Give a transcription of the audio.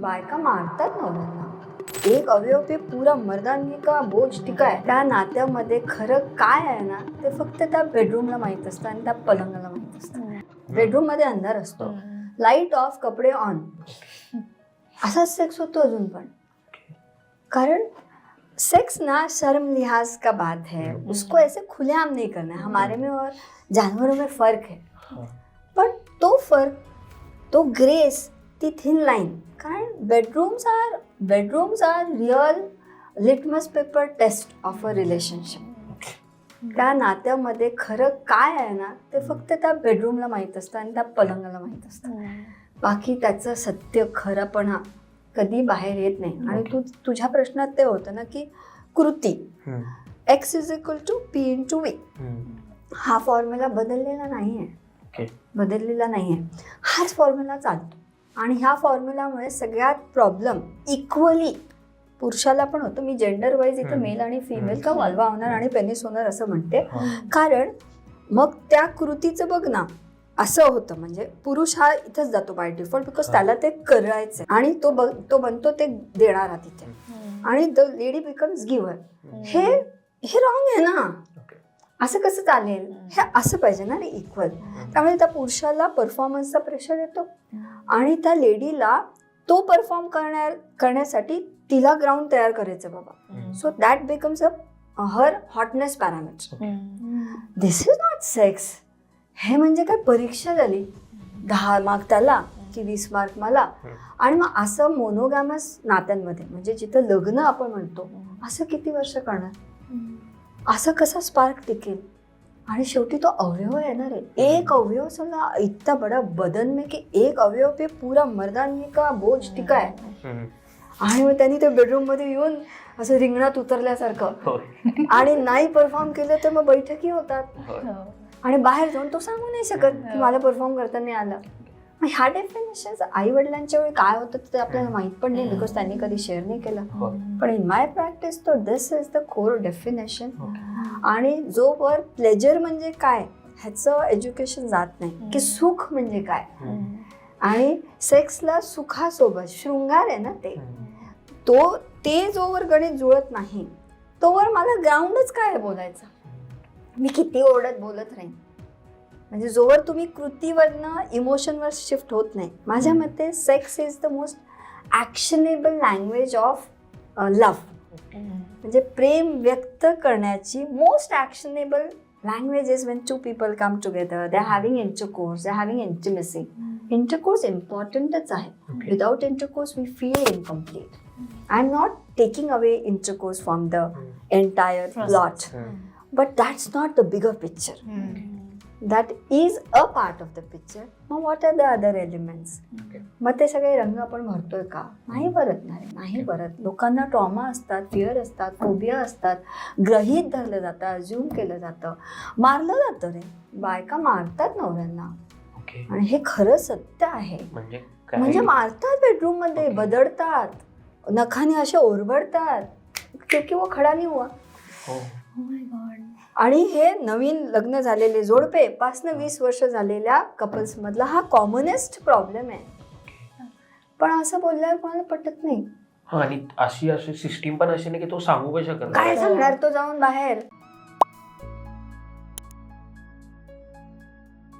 बायका मारतात नवऱ्यांना. एक अवयव पे पुरा मर्दांनी का बोज टिकाय. त्या नात्यामध्ये खरं काय आहे ना ते फक्त त्या बेडरूमला माहीत असतं आणि त्या पलंगाला माहीत असतं. बेडरूममध्ये अंधार असतो. लाइट ऑफ कपडे ऑन असाच सेक्स होतो अजून पण. कारण सेक्स ना शर्म लिहाज का बात है? उसको ऐसे खुलेआम नहीं करना है. हमारे में और जानवरों में फर्क है. पण तो फर्क तो ग्रेस ती थिन लाईन कारण bedrooms are bedrooms are real litmus paper test of a relationship त्या नात्यामध्ये खरं काय आहे ना ते फक्त त्या बेडरूमला माहीत असतं आणि त्या पलंगाला माहीत असतं. बाकी त्याचं सत्य खरंपणा कधी बाहेर येत नाही. आणि तू तुझ्या प्रश्नात ते होतं ना की कृती. X is equal to P in to V हा फॉर्म्युला बदललेला नाही आहे ओके बदललेला नाही आहे हाच फॉर्म्युला चालतो. आणि ह्या फॉर्म्युलामुळे सगळ्यात प्रॉब्लेम इक्वली पुरुषाला पण होतो. मी जेंडर वाईज इथे. मेल आणि फिमेल. का वाल्वा होणार आणि पेनिस होणार असं म्हणते. कारण मग त्या कृतीचं बघ ना असं होतं. म्हणजे पुरुष हा इथंच जातो बाय डिफॉल्ट बिकॉज. त्याला ते करायचं आणि तो बघ तो बनतो ते देणारा तिथे आणि द लेडी बिकम्स गिव्हर हे हे रॉंग आहे ना. असं कसं चालेल? हे असं पाहिजे ना रे इक्वल त्यामुळे त्या पुरुषाला परफॉर्मन्सचा प्रेशर येतो. आणि त्या लेडीला तो परफॉर्म करण्या करण्यासाठी तिला ग्राउंड तयार करायचं बाबा. So that becomes a her hotness parameter this is not sex हे म्हणजे काय? परीक्षा झाली. दहा मार्क त्याला की वीस मार्क मला. आणि मग असं मोनोगॅमस नात्यांमध्ये म्हणजे जिथं लग्न आपण म्हणतो असं किती वर्ष करणार? असं कसा स्पार्क टिकेल? आणि शेवटी तो अवयव येणार आहे. एक अवयव समजा इतना बडा बदन में की एक अवयव पे पूरा मर्दानी का बोज टिका आहे आणि मग त्यांनी ते बेडरूममध्ये येऊन असं रिंगणात उतरल्यासारखं. आणि नाही परफॉर्म केलं तर मग बैठकी होतात. आणि बाहेर जाऊन तो सांगू नाही शकत की मला परफॉर्म करता नाही आलं. मग ह्या डेफिनेशन आई वडिलांच्या वेळी काय होतं ते आपल्याला माहीत पण नाही बिकॉज त्यांनी कधी शेअर नाही केलं. होय पण इन माय प्रॅक्टिस तो this is the core definition आणि जोवर प्लेजर म्हणजे काय ह्याचं एज्युकेशन जात नाही. की सुख म्हणजे काय? आणि सेक्सला सुखासोबत शृंगार आहे ना ते. तो ते जोवर गणित जुळत नाही तोवर मला ग्राउंडच काय बोलायचं? मी किती ओरडत बोलत राहीन. म्हणजे जोवर तुम्ही कृतीवरनं इमोशनवर शिफ्ट होत नाही. माझ्या मते sex is the most actionable language of love म्हणजे प्रेम व्यक्त करण्याची most actionable language is when two people come together they having intercourse they having intimacy intercourse इम्पॉर्टंटच आहे. Okay. Without intercourse we feel incomplete. i'm not taking away intercourse from the entire plot. but that's not the bigger picture. That is a part of the picture. मग what are the other elements? Okay. मग ते सगळे रंग आपण भरतोय का? नाही भरत नाही नाही भरत. लोकांना ट्रॉमा असतात फिअर असतात फोबिया असतात. ग्रहित धरलं जातं अज्युम केलं जातं. मारलं जातं रे. बायका मारतात नवऱ्यांना. आणि हे खरं सत्य आहे. म्हणजे म्हणजे मारतात बेडरूममध्ये. बदडतात. नखाने असे ओरबडतात. क्योंकि वो खडा नाही हुआ हो आणि हे नवीन लग्न झालेले जोडपे पाच न वीस वर्ष झालेल्या कपल्स मधला हा कॉमनेस्ट प्रॉब्लेम आहे. पण असं बोलल्यावर कोणाला पटत नाही. आणि अशी अशी सिस्टीम पण अशी नाही की तो सांगू पण शकत काय सांगणार? तो जाऊन बाहेर.